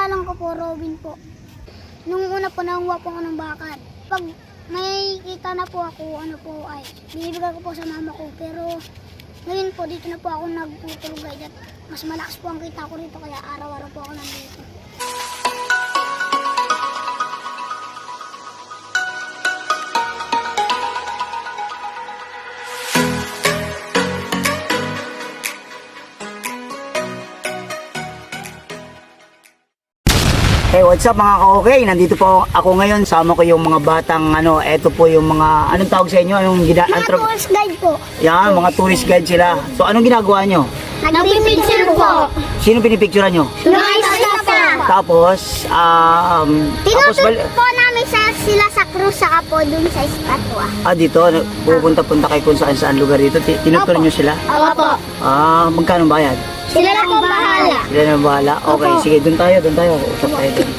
pangalan ko po, Robin po. Nung una po, nanguha po ako ng bakal. Pag may kita na po ako, ano po ay, binibigay ko po sa mama ko. Pero ngayon po, dito na po ako nagtutulugay. At mas malakas po ang kita ko rito, kaya araw-araw po ako nandito. Hey, what's up mga ka-okay? Nandito po ako ngayon. Sama ko yung mga batang ano, eto po yung mga, anong tawag sa inyo? Anong gina, Mga antrop- tourist guide po. Yan, mga tourist guide sila. So, anong ginagawa nyo? Nagpipicture po. Sino pinipicturean nyo? Isla po. Tapos, um, tapos, Tinuturo bal- po namin sa, sila sa cruise saka po dun sa estatwa. ah, dito, ano, pupunta-punta kayo kung saan saan lugar dito. Ti- Tinuturo Opo. nyo sila? Opo. Ah, magkano bayad? Sila na po bahala. Sila na bahala? Okay, Opo. sige, doon tayo, doon tayo. Usap tayo doon.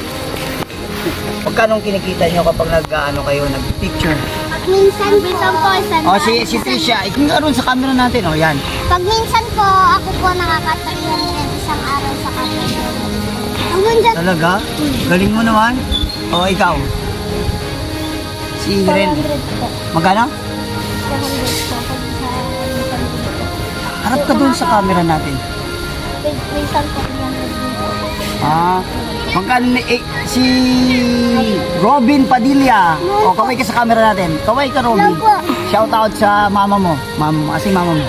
Magkano kinikita nyo kapag nag-ano kayo, nag-picture? Minsan po. Minsan po, isang Oh, si, si Trisha, ikingaroon sa camera natin, oh, yan. Pag minsan po, ako po nakakatagal ng isang araw sa camera. Hanggang dyan, Talaga? Galing mo naman. O, ikaw? Si Ren. 400 po. Magkano? 400 po. Pag sa minsan po. Harap ka dun sa camera natin. Min- Minsan po, 300 din po. Ah, magkano ni- eh, si Robin Padilla. O, kaway ka sa camera natin. Kaway ka, Robin. Shout out sa mama mo. Mama, asi mama mo.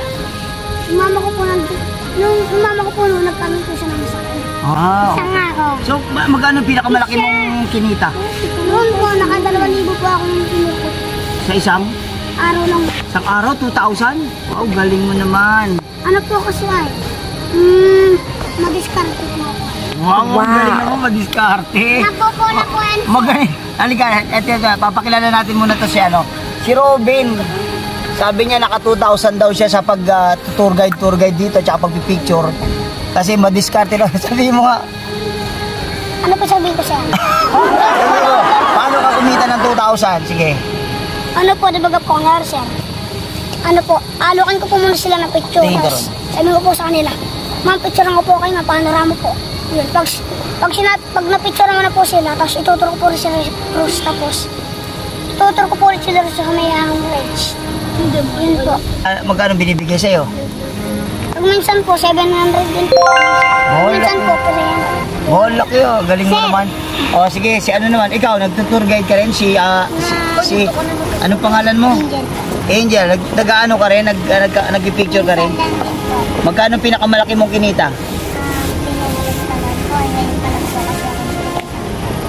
Yung mama ko po. Yung yung mama ko po nung nagkaroon po siya ng masakit. Ah, Isang araw. So, ma- magkano ang pinakamalaki mong kinita? Noon po, nakadalawa libo po ako ng pinukot. Sa isang? Araw lang. Isang araw, 2,000? Wow, galing mo naman. Ano po kasi ay? Hmm, madiskarte po ako. Wow, wow. galing naman madiskarte. Po yan. Magaling. Halika, eto, eto, papakilala natin muna to si ano. Si Robin. Sabi niya naka 2,000 daw siya sa pag ah, tour guide, tour guide dito, tsaka pagpipicture. Kasi madiskarte daw. Sabihin mo nga, Ano po sabihin ko siya? sabi mo, paano ka kumita ng 2,000? Sige. Ano po, di ba po nga sir? Ano po, alokan ko po muna sila ng picture. Tingin ka Tapos, sabi ko po sa kanila, ma'am, picture ko po kayo, mapanorama po. Yun, pag, pag, sina, pag na-picture mo na po sila, tapos ituturo ko po rin sila cruise, tapos ituturo ko po rin sila sa kamayahang ledge. Yun po. Ah, magkano binibigay sa'yo? Pag minsan po, 700 din po. Oh, minsan laki. po, 300. Oh, laki oh. Galing mo naman. Oh, sige, si ano naman, ikaw, nagtutour guide ka rin, si, ah, si, si, anong pangalan mo? Angel. Angel, nag, nag-ano ka rin, nag, nag, nag-picture ka rin? Magkano pinakamalaki mong kinita?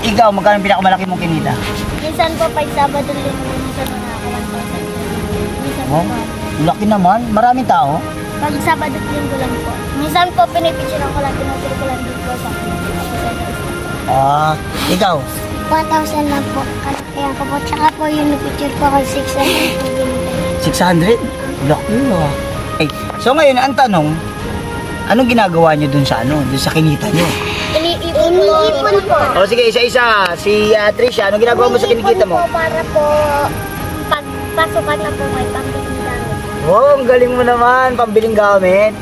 Ikaw, magkano pinakamalaki mong kinita? Minsan po, pag Sabado din, minsan po nakakawan po. Minsan po, laki naman. Maraming tao. pag Sabado Linggo lang po. Minsan po, pinipicture ko lang, tinuturo ko lang din po sa Ah, ikaw. 1,000 lang po. Kaya ko po. Tsaka po yung picture ko ako 600 po binigay. 600? Laki ah. Eh, so ngayon, ang tanong, anong ginagawa nyo dun sa ano, dun sa kinita nyo? Iniipon po. O sige, isa-isa. Si uh, Trisha, anong ginagawa mo sa kinikita mo? Iniipon po para po pagpasukan na po may pambiling gamit. Wow, ang galing mo naman, pambiling gamit.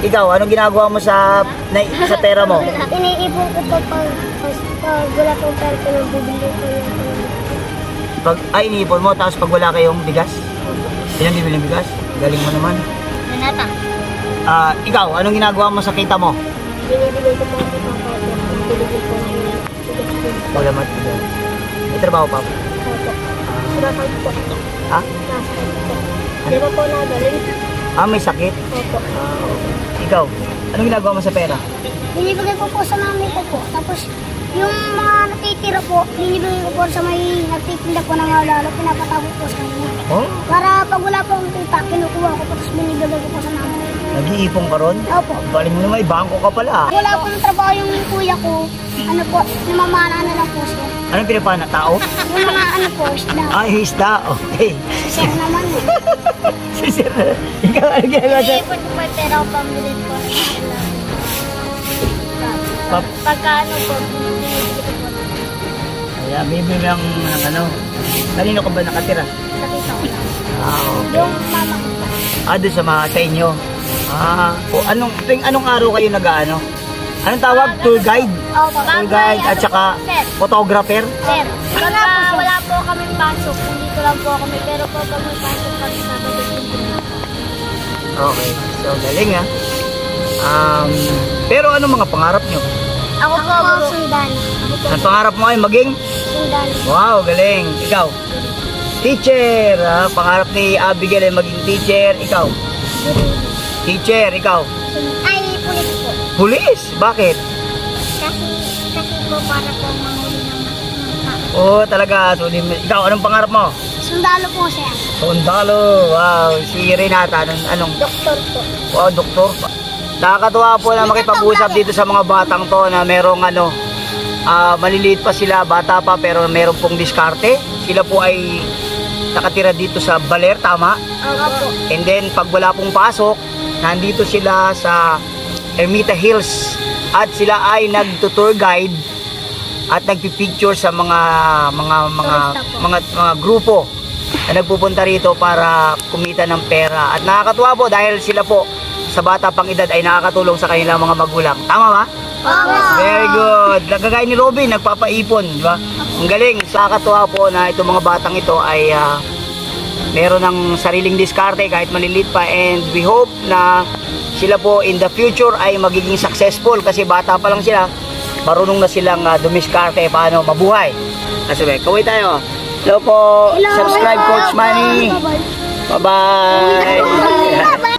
Ikaw, anong ginagawa mo sa na, sa pera mo? Iniipon ko po pag, pag, wala pong pera ko nang bibili ko yung Pag ay iniipon mo tapos pag wala kayong bigas? Ilang bibili ng bigas? Galing mo naman. Nanata. Ah, ikaw, anong ginagawa mo sa kita mo? Binibigay ko po ang. Binibigay ko ng Wala mat. May trabaho pa. Opo. Nakakal po. Ha? Nakakal po. Di ba po nagaling? Ah, may sakit. Opo. Ah. Ikaw, anong ginagawa mo sa pera? Binibigay ko po sa mami ko po. Tapos, yung mga natitira po, binibigay ko po sa may nagtitinda po ng lalo, pinapatago po sa kanya. Oh, Para pag wala po akong kita, kinukuha ko po, tapos binibigay ko po sa mami. nag-iipon ka ron? Opo. Galing mo may bangko ka pala. Wala pong trabaho yung kuya ko, ano po, namamana na lang po siya. Anong pinapana? Tao? Yung mga ano po, isda. Ay, isda. Okay. Siya naman eh. Si Sir, ikaw, ano ginagawa sa... Iipon ko po yung pera ko pambili po. Pap- Pagka ano po, ko po. Kaya, bibili lang ng ano. Kanino ka ba nakatira? Nakita ko lang. Ah, okay. Yung mama ko po. Ah, doon sa mga sa inyo. Ah, o anong, tuwing anong araw kayo nag-ano? Anong tawag? Tour guide? Opo. Tour guide at saka Sir. photographer? Sir, pagka wala po kami pasok, dito lang po kami. Pero pag may pasok kami, dito lang. Okay. So, galing ah. Um, pero ano mga pangarap nyo? Ako po, sundan. Ako po, Ang pangarap mo ay maging? sundan. Wow, galing. Ikaw? Teacher. Ah, pangarap ni Abigail ay maging teacher. Ikaw? Teacher. Ikaw? Ay, pulis po. Pulis. Bakit? Kasi, kasi po para po mahuli ng Oo, talaga. So, di- ikaw, anong pangarap mo? Sundalo po siya. Sundalo. Wow. Si Renata, anong, anong Doktor po. Wow, doktor. Nakakatuwa po na makipag-usap dito sa mga batang to na merong ano, ah, maliliit pa sila, bata pa, pero meron pong diskarte. Sila po ay nakatira dito sa Baler, tama? Opo. And then, pag wala pong pasok, nandito sila sa Ermita Hills at sila ay nagtutour guide at nagpipicture sa mga mga mga mga mga grupo na nagpupunta rito para kumita ng pera. At nakakatuwa po dahil sila po sa bata pang edad ay nakakatulong sa kanilang mga magulang. Tama ba? Opo. Very good. Kagaya ni Robin, nagpapaipon, di ba? Ang galing. Nakakatuwa po na itong mga batang ito ay ah, meron ng sariling diskarte kahit maliliit pa and we hope na sila po in the future ay magiging successful kasi bata pa lang sila marunong na silang uh, dumiskarte paano mabuhay kasi be kaway tayo hello po subscribe Coach Manny bye bye